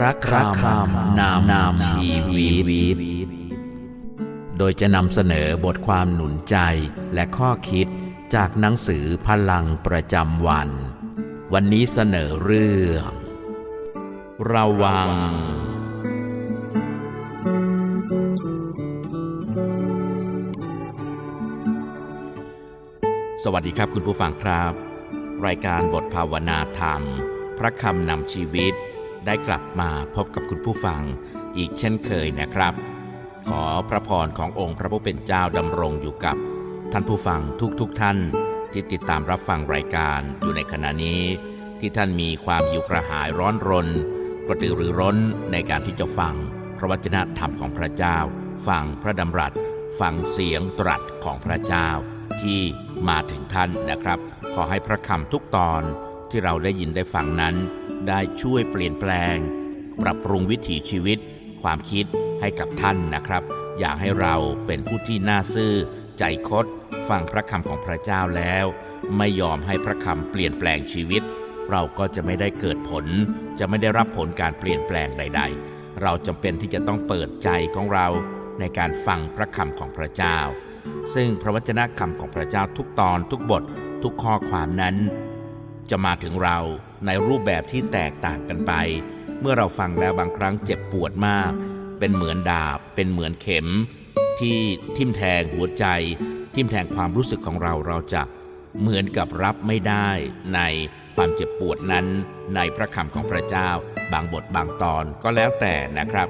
พระคำนำนำชีวิต โดยจะนำเสนอบทความหนุนใจและข้อคิดจากหนังสือพลังประจำวัน วันนี้เสนอเรื่อง ระวัง สวัสดีครับคุณผู้ฟังครับ รายการบทภาวนาธรรม พระคำนำชีวิต ได้กลับมาพบกับคุณผู้ฟังอีกเช่นเคยนะครับ ขอพระพรขององค์พระผู้เป็นเจ้าดำรงอยู่กับท่านผู้ฟังทุกๆทท่านที่ติดตามรับฟังรายการอยู่ในขณะนี้ ที่ท่านมีความหิวกระหายร้อนรน กระตือรือร้นในการที่จะฟัง พระวจนะธรรมของพระเจ้า ฟังพระดำรัส ฟังเสียงตรัสของพระเจ้าที่มาถึงท่านนะครับ ขอให้พระคำทุกตอน ที่เราได้ยินได้ฟังนั้น ได้ช่วยเปลี่ยนแปลง ปรับปรุงวิถีชีวิต ความคิดให้กับท่านนะครับ อยากให้เราเป็นผู้ที่น่าซื่อ ใจคดฟังพระคำของพระเจ้าแล้ว ไม่ยอมให้พระคำเปลี่ยนแปลงชีวิต เราก็จะไม่ได้เกิดผล จะไม่ได้รับผลการเปลี่ยนแปลงใด ๆ เราจำเป็นที่จะต้องเปิดใจของเราในการฟังพระคำของพระเจ้า ซึ่งพระวจนะคำของพระเจ้าทุกตอนทุกบททุกข้อความนั้น จะมาถึงเราในรูปแบบที่แตกต่างกันไป เมื่อเราฟังแล้วบางครั้งเจ็บปวดมาก เป็นเหมือนดาบ เป็นเหมือนเข็ม ที่ทิ่มแทงหัวใจ ทิ่มแทงความรู้สึกของเราเราจะเหมือนกับรับไม่ได้ในความเจ็บปวดนั้นในพระคำของพระเจ้า บางบทบางตอนก็แล้วแต่นะครับ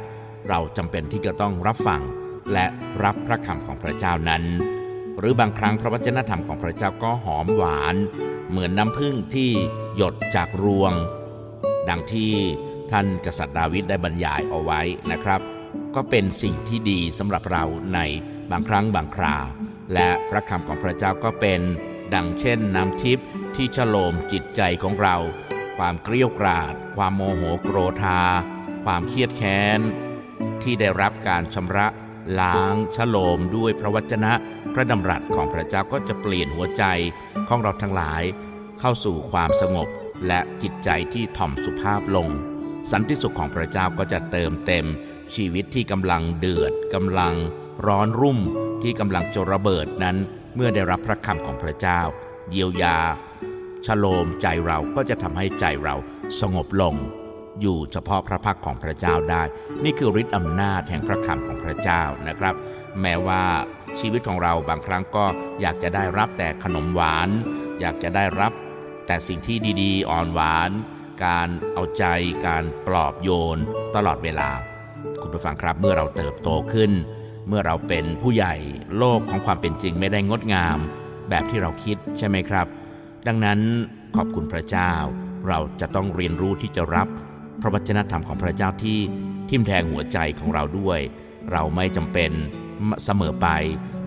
เราจำเป็นที่จะต้องรับฟังและรับพระคำของพระเจ้านั้น หรือบางครั้งพระวจนะธรรมของพระเจ้าก็หอมหวาน เหมือนน้ำผึ้งที่หยดจากรวง ดังที่ท่านกษัตริย์ดาวิดได้บรรยายเอาไว้นะครับ ก็เป็นสิ่งที่ดีสำหรับเราในบางครั้งบางคราและพระคำของพระเจ้าก็เป็นดังเช่นน้ำทิพย์ที่ฉโลมจิตใจของเรา ความเกลียวกราด ความโมโหโกรธา ความเครียดแค้น ที่ได้รับการชำระล้างฉโลมด้วยพระวจนะ ระดำรัสของพระเจ้าก็จะเปลี่ยนหัวใจของเราทั้งหลาย เข้าสู่ความสงบและจิตใจที่ถ่อมสุภาพลง สันติสุขของพระเจ้าก็จะเติมเต็ม ชีวิตที่กำลังเดือดกำลังร้อนรุ่มที่กำลังจะระเบิดนั้น เมื่อได้รับพระคำของพระเจ้า เยียวยาชโลมใจเราก็จะทำให้ใจเราสงบลง อยู่เฉพาะพระพักของพระเจ้าได้ นี่คือฤทธิ์อำนาจแห่งพระคำของพระเจ้านะครับ แม้ว่าชีวิตของเราบางครั้งก็อยากจะได้รับแต่ขนมหวาน อยากจะได้รับแต่สิ่งที่ดีๆ อ่อนหวาน การเอาใจ การปลอบโยนตลอดเวลา คุณผู้ฟังครับเมื่อเราเติบโตขึ้น เมื่อเราเป็นผู้ใหญ่โลกของความเป็นจริงไม่ได้งดงาม แบบที่เราคิดใช่ไหมครับ ดังนั้นขอบคุณพระเจ้า เราจะต้องเรียนรู้ที่จะรับ ระวจนะธรรมของพระเจ้าที่ทิ่มแทงหัวใจของเราด้วย เราไม่จำเป็นเสมอไป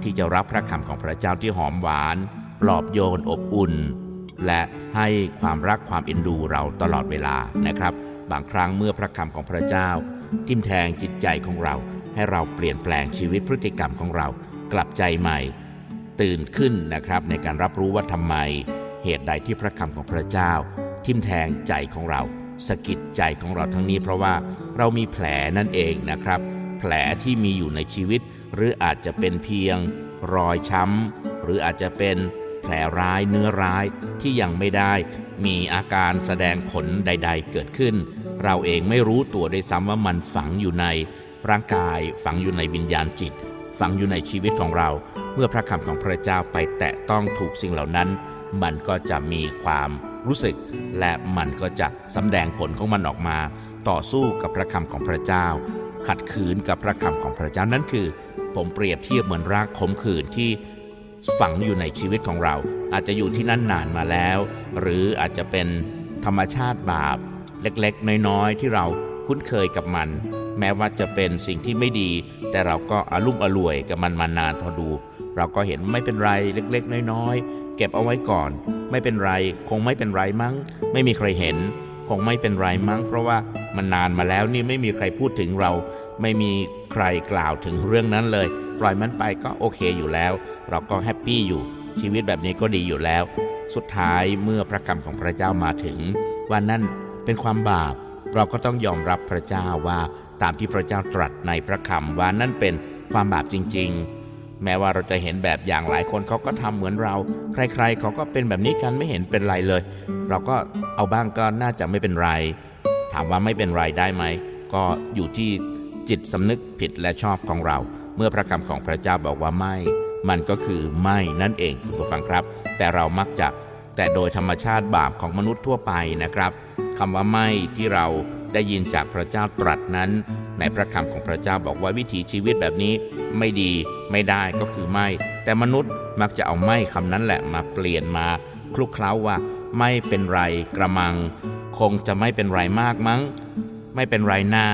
ที่จะรับพระคำของพระเจ้าที่หอมหวาน ปลอบโยนอบอุ่น และให้ความรักความเอ็นดูเราตลอดเวลานะครับ บางครั้งเมื่อพระคำของพระเจ้า ทิ่มแทงจิตใจของเรา ให้เราเปลี่ยนแปลงชีวิตพฤติกรรมของเรา กลับใจใหม่ ตื่นขึ้นนะครับในการรับรู้ว่าทำไม เหตุใดที่พระคำของพระเจ้า ทิ่มแทงใจของเรา สะกิดใจของเราทั้งนี้เพราะว่าเรามีแผลนั่นเองนะครับ แผลที่มีอยู่ในชีวิต หรืออาจจะเป็นเพียง รอยช้ำหรืออาจจะเป็นแผลร้ายเนื้อร้ายที่ยังไม่ได้ มีอาการแสดงผลใด ๆ เกิดขึ้น เราเองไม่รู้ตัวด้วยซ้ำว่ามันฝังอยู่ในร่างกายฝังอยู่ในวิญญาณจิต ฝังอยู่ในชีวิตของเรา เมื่อพระคำของพระเจ้าไปแตะต้องถูกสิ่งเหล่านั้น มันก็จะมีความรู้สึก และมันก็จะสำแดงผลของมันออกมา ต่อสู้กับพระคำของพระเจ้า ขัดขืนกับพระคำของพระเจ้านั่นคือ ผมเปรียบเทียบเหมือนรากขมขื่นที่ฝังอยู่ในชีวิตของเรา อาจจะอยู่ที่นั่นนานมาแล้ว หรืออาจจะเป็นธรรมชาติบาป เล็กๆ น้อยๆ ที่เราคุ้นเคยกับมัน แม้ว่าจะเป็นสิ่งที่ไม่ดี แต่เราก็อารุ่มอร่วยกับมันมานานพอดู เราก็เห็นไม่เป็นไรเล็ก ๆ น้อยๆ เก็บเอาไว้ก่อน ไม่เป็นไร คงไม่เป็นไรมั้ง ไม่มีใครเห็น คงไม่เป็นไรมั้ง เพราะว่ามันนานมาแล้วนี่ไม่มีใครพูดถึงเรา ไม่มีใครกล่าวถึงเรื่องนั้นเลย ปล่อยมันไปก็โอเคอยู่แล้ว เราก็แฮปปี้อยู่ ชีวิตแบบนี้ก็ดีอยู่แล้ว สุดท้ายเมื่อพระกรรมของพระเจ้ามาถึง ว่านั่นเป็นความบาป เราก็ต้องยอมรับพระเจ้าว่า ตามที่พระเจ้าตรัสในพระคำว่านั่นเป็นความบาปจริง ๆ แม้ว่าเราจะเห็นแบบอย่างหลายคนเขาก็ทำเหมือนเรา ใครๆเขาก็เป็นแบบนี้กันไม่เห็นเป็นไรเลย เราก็เอาบ้างก็น่าจะไม่เป็นไร ถามว่าไม่เป็นไรได้ไหม ก็อยู่ที่จิตสำนึกผิดและชอบของเรา เมื่อพระคำของพระเจ้าบอกว่าไม่ มันก็คือไม่นั่นเองคุณผู้ฟังครับ แต่เรามักจะแต่โดยธรรมชาติบาปของมนุษย์ทั่วไปนะครับคำว่าไม่ที่เราได้ยินจากพระเจ้าตรัสนั้น ในพระคำของพระเจ้าบอกว่าวิถีชีวิตแบบนี้ไม่ดีไม่ได้ก็คือไม่ แต่มนุษย์มักจะเอาไม่คำนั้นแหละมาเปลี่ยนมาคลุกเคล้าว่า ไม่เป็นไรกระมัง คงจะไม่เป็นไรมากมั้ง ไม่เป็นไรหน้า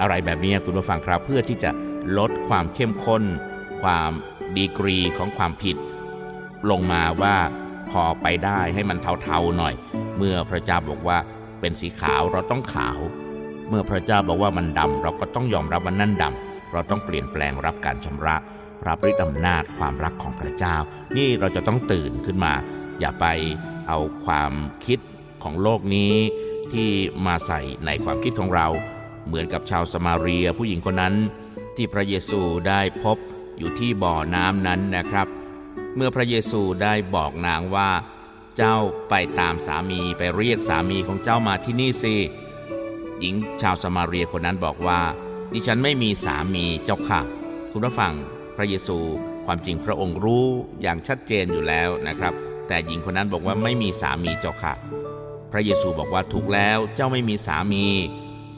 อะไรแบบนี้คุณผู้ฟังครับเพื่อที่จะลดความเข้มข้น ความดีกรีของความผิด ลงมาว่าพอไปได้ให้มันเทาๆหน่อย เมื่อพระเจ้าบอกว่าเป็นสีขาวเราต้องขาว มื่อพระเจ้าบอกว่ามันดำ เราก็ต้องยอมรับว่านั่นดำ เราต้องเปลี่ยนแปลงรับการชำระ รับฤทธิ์อำนาจความรักของพระเจ้า นี่เราจะต้องตื่นขึ้นมา อย่าไปเอาความคิดของโลกนี้ที่มาใส่ในความคิดของเรา เหมือนกับชาวสมาเรียผู้หญิงคนนั้น ที่พระเยซูได้พบอยู่ที่บ่อน้ำนั้นนะครับ เมื่อพระเยซูได้บอกนางว่า เจ้าไปตามสามีไปเรียกสามีของเจ้ามาที่นี่สิ หญิงชาวสมาเรียคนนั้นบอกว่า ดิฉันไม่มีสามีเจ้าค่ะ คุณผู้ฟังพระเยซูความจริงพระองค์รู้อย่างชัดเจนอยู่แล้วนะครับ แต่หญิงคนนั้นบอกว่าไม่มีสามีเจ้าค่ะ พระเยซูบอกว่าถูกแล้วเจ้าไม่มีสามี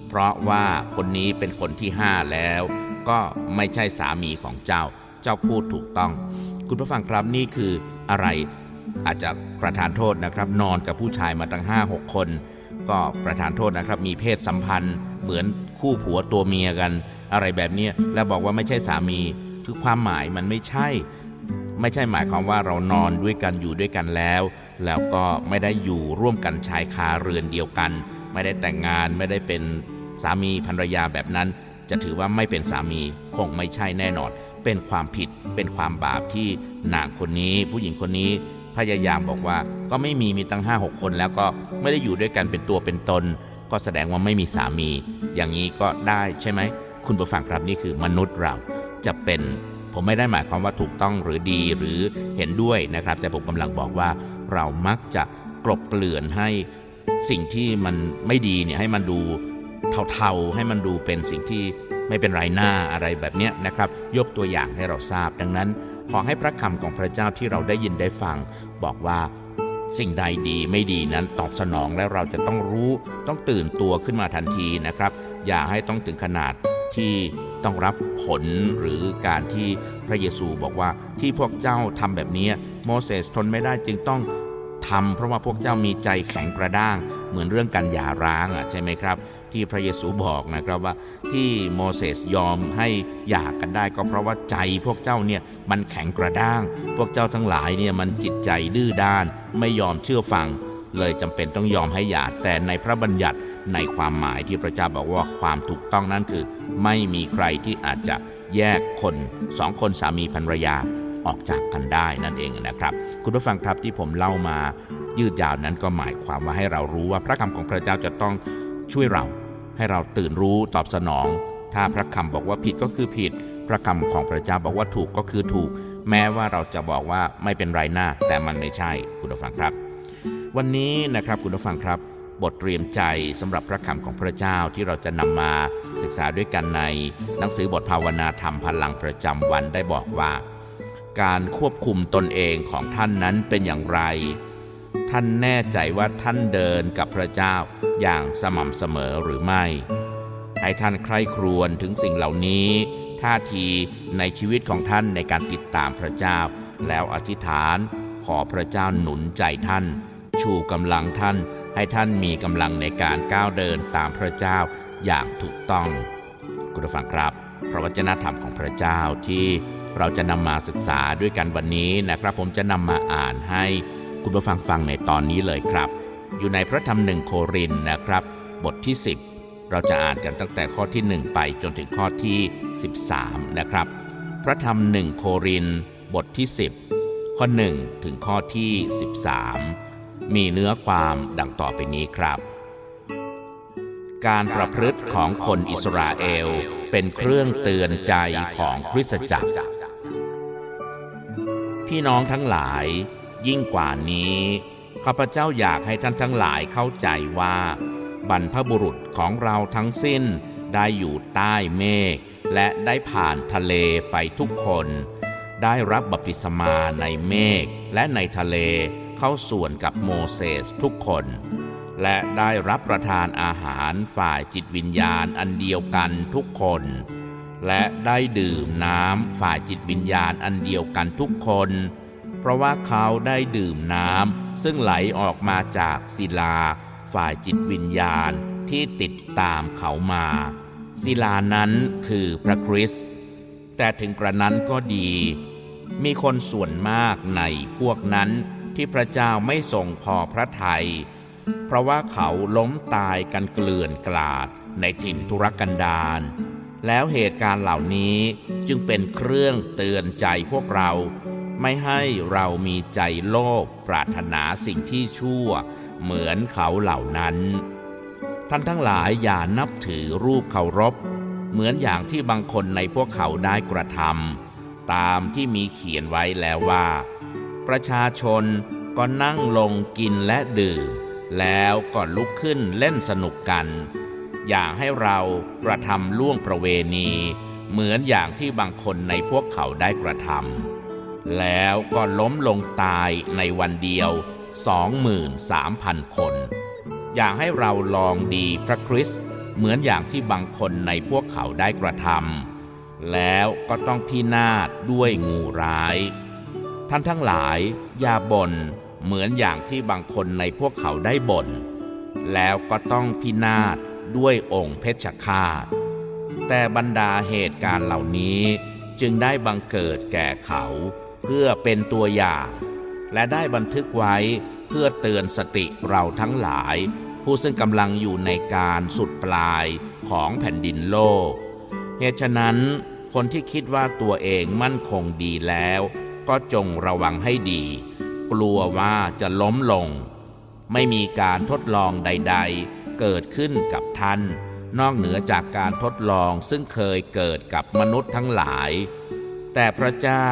เพราะว่าคนนี้เป็นคนที่ห้าแล้ว ก็ไม่ใช่สามีของเจ้า เจ้าพูดถูกต้อง คุณผู้ฟังครับนี่คืออะไรอาจจะประทานโทษนะครับ นอนกับผู้ชายมาตั้ง 5-6 คน ก็ประทานโทษนะครับ มีเพศสัมพันธ์ เหมือนคู่ผัวตัวเมียกัน อะไรแบบนี้แล้วบอกว่าไม่ใช่สามี คือความหมายมันไม่ใช่ ไม่ใช่หมายความว่าเรานอนด้วยกันอยู่ด้วยกันแล้ว แล้วก็ไม่ได้อยู่ร่วมกันชายคาเรือนเดียวกัน ไม่ได้แต่งงานไม่ได้เป็นสามีภรรยาแบบนั้น จะถือว่าไม่เป็นสามีคงไม่ใช่แน่นอน เป็นความผิดเป็นความบาปที่นางคนนี้ ผู้หญิงคนนี้ พยายามบอกว่าก็ไม่มีมีตั้ง5 6คนแล้วก็ไม่ได้อยู่ด้วยกันเป็นตัวเป็นตน ก็แสดงว่าไม่มีสามี อย่างนี้ก็ได้ใช่ไหม คุณผู้ฟังครับนี่คือมนุษย์เราจะเป็นผมไม่ได้หมายความว่าถูกต้องหรือดีหรือเห็นด้วยนะครับ แต่ผมกำลังบอกว่าเรามักจะกลบเกลื่อนให้สิ่งที่มันไม่ดีเนี่ยให้มันดูเทาๆ ให้มันดูเป็นสิ่งที่ไม่เป็นไรหน้าอะไรแบบนี้นะครับ ยกตัวอย่างให้เราทราบดังนั้น ขอให้พระคำของพระเจ้าที่เราได้ยินได้ฟัง บอกว่าสิ่งใดดีไม่ดีนั้นตอบสนองแล้วเราจะต้องรู้ต้องตื่นตัวขึ้นมาทันทีนะครับ อย่าให้ต้องถึงขนาดที่ต้องรับผลหรือการที่พระเยซูบอกว่าที่พวกเจ้าทำแบบนี้โมเสสทนไม่ได้จึงต้องทำเพราะว่าพวกเจ้ามีใจแข็งกระด้าง เหมือนเรื่องการหย่าร้างอะใช่ไหมครับ ที่พระเยซูบอกนะครับว่าที่โมเสสยอมให้หย่ากันได้ก็เพราะว่าใจพวกเจ้าเนี่ยมันแข็งกระด้าง พวกเจ้าทั้งหลายเนี่ยมันจิตใจดื้อด้าน ไม่ยอมเชื่อฟัง เลยจำเป็นต้องยอมให้หย่าแต่ในพระบัญญัติในความหมายที่พระเจ้าบอกว่าความถูกต้องนั้นคือ ไม่มีใครที่อาจจะแยกคนสองคนสามีภรรยาออกจากกันได้นั่นเองนะครับ คุณผู้ฟังครับที่ผมเล่ามา ยืดยาวนั้นก็หมายความว่าให้เรารู้ว่าพระคำของพระเจ้าจะต้องช่วยเรา ให้เราตื่นรู้ตอบสนอง ถ้าพระคำบอกว่าผิดก็คือผิด พระคำของพระเจ้าบอกว่าถูกก็คือถูก แม้ว่าเราจะบอกว่าไม่เป็นไรหน้า แต่มันไม่ใช่คุณผู้ฟังครับ วันนี้นะครับคุณผู้ฟังครับ บทเตรียมใจสำหรับพระคำของพระเจ้าที่เราจะนำมาศึกษาด้วยกันใน หนังสือบทภาวนาธรรมพลังประจำวันได้บอกว่า การควบคุมตนเองของท่านนั้นเป็นอย่างไร ท่านแน่ใจว่าท่านเดินกับพระเจ้าอย่างสม่ำเสมอหรือไม่ ให้ท่านใคร่ครวญถึงสิ่งเหล่านี้ ท่าทีในชีวิตของท่านในการติดตามพระเจ้า แล้วอธิษฐานขอพระเจ้าหนุนใจท่าน ชูกำลังท่าน ให้ท่านมีกำลังในการก้าวเดินตามพระเจ้าอย่างถูกต้อง คุณผู้ฟังครับ พระวจนะธรรมของพระเจ้าที่เราจะนำมาศึกษาด้วยกันวันนี้นะครับ ผมจะนำมาอ่านให้ คุณผู้ฟังฟังในตอนนี้เลยครับ อยู่ในพระธรรมหนึ่งโครินนะครับ บทที่ 10 เราจะอ่านกันตั้งแต่ข้อที่ 1 ไปจนถึงข้อที่ 13 นะครับ พระธรรมหนึ่งโครินบทที่ 10 ข้อ 1 ถึงข้อที่ 13 มีเนื้อความดังต่อไปนี้ครับ การประพฤติของคนอิสราเอลเป็นเครื่องเตือนใจของคริสตจักร พี่น้องทั้งหลาย ยิ่งกว่านี้ ข้าพเจ้าอยากให้ท่านทั้งหลายเข้าใจว่า บรรพบุรุษของเราทั้งสิ้นได้อยู่ใต้เมฆและได้ผ่านทะเลไปทุกคน ได้รับบัพติศมาในเมฆและในทะเลเข้าส่วนกับโมเสสทุกคน และได้รับประทานอาหารฝ่ายจิตวิญญาณอันเดียวกันทุกคน และได้ดื่มน้ำฝ่ายจิตวิญญาณอันเดียวกันทุกคน ราะว่าเขาได้ดื่มน้ำซึ่งไหลออกมาจากศิลา ฝ่ายจิตวิญญาณที่ติดตามเขามา ศิลานั้นคือพระคริสต์แต่ถึงกระนั้นก็ดี มีคนส่วนมากในพวกนั้นที่พระเจ้าไม่ทรงพอพระทัยเพราะว่าเขาล้มตายกันเกลื่อนกลาดในถิ่นทุรกันดารแล้วเหตุการณ์เหล่านี้จึงเป็นเครื่องเตือนใจพวกเรา ไม่ให้เรามีใจโลภปรารถนาสิ่งที่ชั่ว เหมือนเขาเหล่านั้น ท่านทั้งหลายอย่านับถือรูปเคารพ เหมือนอย่างที่บางคนในพวกเขาได้กระทำตามที่มีเขียนไว้แล้วว่า ประชาชนก็นั่งลงกินและดื่ม แล้วก็ลุกขึ้นเล่นสนุกกัน อย่าให้เรากระทำล่วงประเวณี เหมือนอย่างที่บางคนในพวกเขาได้กระทำ แล้วก็ล้มลงตายในวันเดียว 23,000 คน อยากให้เราลองดีพระคริสต์เหมือนอย่างที่บางคนในพวกเขาได้กระทำแล้วก็ต้องพินาศด้วยงูร้าย ท่านทั้งหลายอย่าบ่นเหมือนอย่างที่บางคนในพวกเขาได้บ่นแล้วก็ต้องพินาศด้วยองค์เพชฌฆาต แต่บรรดาเหตุการณ์เหล่านี้จึงได้บังเกิดแก่เขา เพื่อเป็นตัวอย่าง และได้บันทึกไว้เพื่อเตือนสติเราทั้งหลาย ผู้ซึ่งกำลังอยู่ในการสุดปลายของแผ่นดินโลก เหตุฉะนั้น คนที่คิดว่าตัวเองมั่นคงดีแล้ว ก็จงระวังให้ดี กลัวว่าจะล้มลง ไม่มีการทดลองใด ๆ เกิดขึ้นกับท่าน นอกเหนือจากการทดลองซึ่งเคยเกิดกับมนุษย์ทั้งหลาย แต่พระเจ้า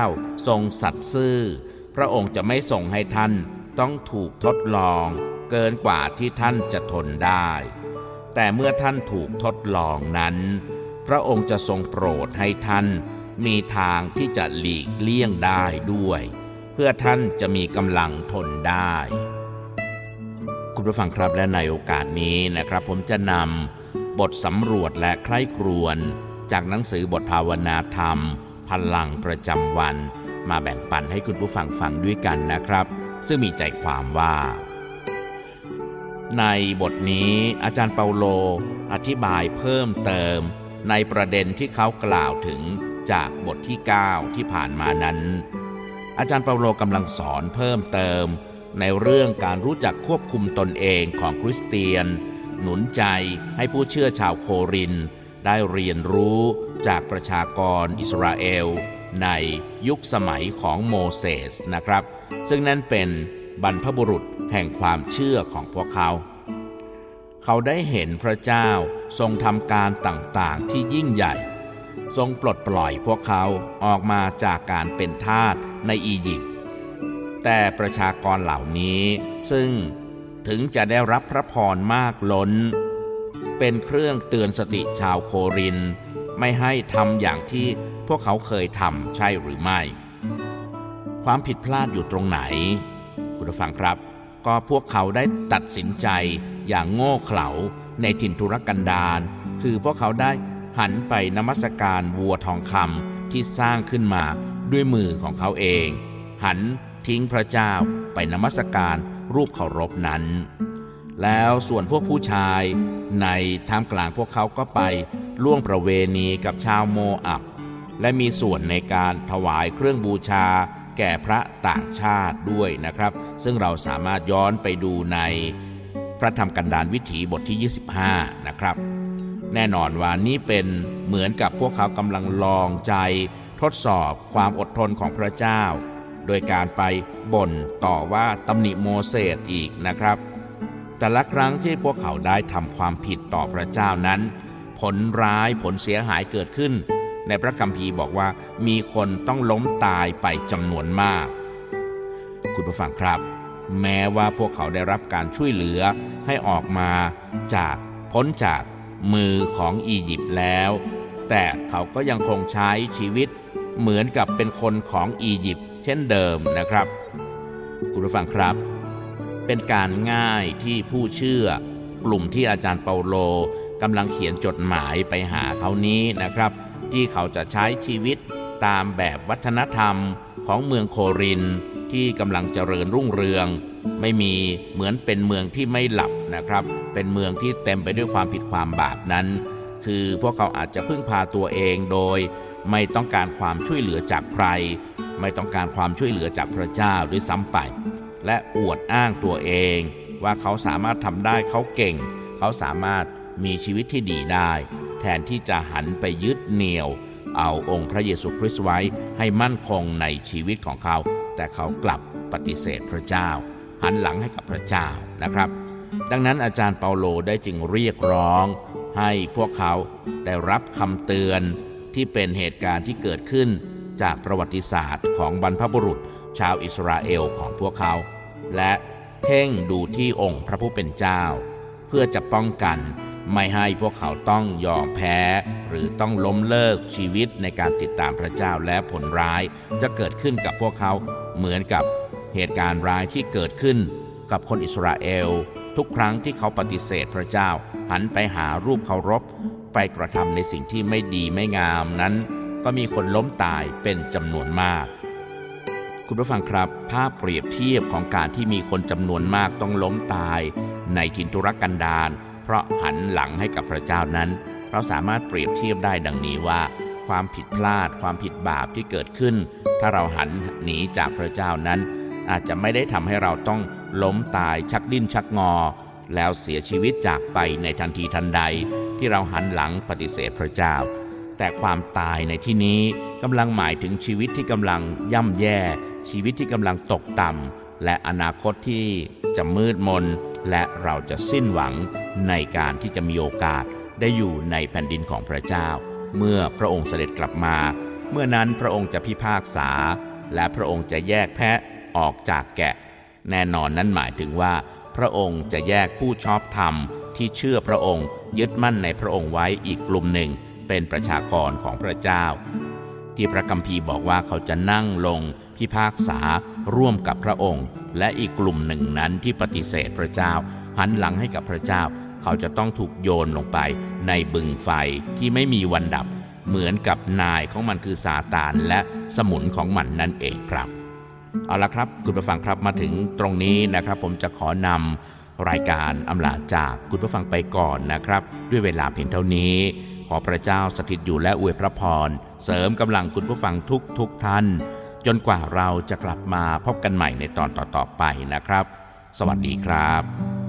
ทรงสัตย์ซื่อ พระองค์จะไม่ส่งให้ท่านต้องถูกทดลอง เกินกว่าที่ท่านจะทนได้ แต่เมื่อท่านถูกทดลองนั้น พระองค์จะทรงโปรดให้ท่านมีทางที่จะหลีกเลี่ยงได้ด้วย เพื่อท่านจะมีกำลังทนได้ คุณผู้ฟังครับและในโอกาสนี้นะครับ ผมจะนำบทสำรวจและใคร่ครวญจากหนังสือบทภาวนาธรรม พลังประจำวัน มาแบ่งปันให้คุณผู้ฟังฟังด้วยกันนะครับ ซึ่งมีใจความว่า ในบทนี้อาจารย์เปาโลอธิบายเพิ่มเติม ในประเด็นที่เขากล่าวถึงจากบทที่ 9 ที่ผ่านมานั้น อาจารย์เปาโลกำลังสอนเพิ่มเติม ในเรื่องการรู้จักควบคุมตนเองของคริสเตียน หนุนใจให้ผู้เชื่อชาวโคริน ได้เรียนรู้จากประชากรอิสราเอล ในยุคสมัยของโมเสสนะครับ ซึ่งนั่นเป็นบรรพบุรุษแห่งความเชื่อของพวกเขา เขาได้เห็นพระเจ้าทรงทำการต่างๆที่ยิ่งใหญ่ ทรงปลดปล่อยพวกเขาออกมาจากการเป็นทาสในอียิปต์แต่ประชากรเหล่านี้ซึ่งถึงจะได้รับพระพรมากล้น เป็นเครื่องเตือนสติชาวโคริน ไม่ให้ทำอย่างที่พวกเขาเคยทำใช่หรือไม่ ความผิดพลาดอยู่ตรงไหน คุณผู้ฟังครับ ก็พวกเขาได้ตัดสินใจอย่างโง่เขลาในถิ่นทุรกันดารคือพวกเขาได้หันไปนมัสการวัวทองคำที่สร้างขึ้นมาด้วยมือของเขาเอง หันทิ้งพระเจ้าไปนมัสการรูปเคารพนั้น แล้วส่วนพวกผู้ชาย ในท่ามกลางพวกเขาก็ไปล่วงประเวณีกับชาวโมอับ และมีส่วนในการถวายเครื่องบูชา แก่พระต่างชาติด้วยนะครับ ซึ่งเราสามารถย้อนไปดูในพระธรรมกันดารวิถีบทที่ 25 นะครับ แน่นอนว่านี่เป็นเหมือนกับพวกเขากำลังลองใจ ทดสอบความอดทนของพระเจ้า โดยการไปบ่นต่อว่าตำหนิโมเสสอีกนะครับ แต่ละครั้งที่พวกเขาได้ทำความผิดต่อพระเจ้านั้น ผลร้ายผลเสียหายเกิดขึ้น ในพระคัมภีร์บอกว่ามีคนต้องล้มตายไปจำนวนมาก คุณผู้ฟังครับ แม้ว่าพวกเขาได้รับการช่วยเหลือให้ออกมาจากพ้นจากมือของอียิปต์แล้ว แต่เขาก็ยังคงใช้ชีวิตเหมือนกับเป็นคนของอียิปต์เช่นเดิมนะครับ คุณผู้ฟังครับ เป็นการง่ายที่ผู้เชื่อกลุ่มที่อาจารย์เปาโลกำลังเขียนจดหมายไปหาเขานี้นะครับ ที่เขาจะใช้ชีวิตตามแบบวัฒนธรรมของเมืองโครินที่กำลังเจริญรุ่งเรือง ไม่มีเหมือนเป็นเมืองที่ไม่หลับนะครับ เป็นเมืองที่เต็มไปด้วยความผิดความบาปนั้น คือพวกเขาอาจจะพึ่งพาตัวเองโดย ไม่ต้องการความช่วยเหลือจากใคร ไม่ต้องการความช่วยเหลือจากพระเจ้าด้วยซ้ำไป และอวดอ้างตัวเอง ว่าเขาสามารถทำได้เขาเก่ง เขาสามารถมีชีวิตที่ดีได้ แทนที่จะหันไปยึดเหนี่ยว เอาองค์พระเยซูคริสต์ไว้ให้มั่นคงในชีวิตของเขา แต่เขากลับปฏิเสธพระเจ้า หันหลังให้กับพระเจ้านะครับ ดังนั้นอาจารย์เปาโลได้จึงเรียกร้อง ให้พวกเขาได้รับคำเตือนที่เป็นเหตุการณ์ที่เกิดขึ้นจากประวัติศาสตร์ของบรรพบุรุษชาวอิสราเอลของพวกเขา และเพ่งดูที่องค์พระผู้เป็นเจ้า เพื่อจะป้องกันไม่ให้พวกเขาต้องยอมแพ้ หรือต้องล้มเลิกชีวิตในการติดตามพระเจ้าและผลร้ายจะเกิดขึ้นกับพวกเขาเหมือนกับเหตุการณ์ร้ายที่เกิดขึ้นกับคนอิสราเอล ทุกครั้งที่เขาปฏิเสธพระเจ้า หันไปหารูปเคารพ ไปกระทำในสิ่งที่ไม่ดีไม่งามนั้น ก็มีคนล้มตายเป็นจำนวนมาก คุณผู้ฟังครับ ภาพเปรียบเทียบของการที่มีคนจำนวนมากต้องล้มตาย ในทินทุรกันดารเพราะหันหลังให้กับพระเจ้านั้น เราสามารถเปรียบเทียบได้ดังนี้ว่า ความผิดพลาด ความผิดบาปที่เกิดขึ้น ถ้าเราหันหนีจากพระเจ้านั้น อาจจะไม่ได้ทำให้เราต้องล้มตายชักดิ้นชักงอ แล้วเสียชีวิตจากไปในทันทีทันใด ที่เราหันหลังปฏิเสธพระเจ้าแต่ความตายในที่นี้กำลังหมายถึงชีวิตที่กำลังย่ำแย่ ชีวิตที่กำลังตกต่ำและอนาคตที่จะมืดมน และเราจะสิ้นหวังในการที่จะมีโอกาสได้อยู่ในแผ่นดินของพระเจ้า เมื่อพระองค์เสด็จกลับมา เมื่อนั้นพระองค์จะพิพากษา และพระองค์จะแยกแพะออกจากแกะ แน่นอนนั้นหมายถึงว่า พระองค์จะแยกผู้ชอบธรรมที่เชื่อพระองค์ยึดมั่นในพระองค์ไว้อีกกลุ่มหนึ่งเป็นประชากรของพระเจ้า ที่พระคัมภีร์บอกว่าเขาจะนั่งลงพิพากษาร่วมกับพระองค์ และอีกกลุ่มหนึ่งนั้นที่ปฏิเสธพระเจ้า หันหลังให้กับพระเจ้า เขาจะต้องถูกโยนลงไป ในบึงไฟที่ไม่มีวันดับ เหมือนกับนายของมันคือซาตานและสมุนของมันนั่นเองครับ เอาละครับ คุณผู้ฟังครับมาถึงตรงนี้นะครับ ผมจะขอนำ รายการอำลาจากคุณผู้ฟังไปก่อนนะครับ ด้วยเวลาเพียงเท่านี้ ขอพระเจ้าสถิตอยู่และอวยพระพร เสริมกำลังคุณผู้ฟังทุกทุกท่าน จนกว่าเราจะกลับมาพบกันใหม่ในตอนต่อๆไปนะครับ สวัสดีครับ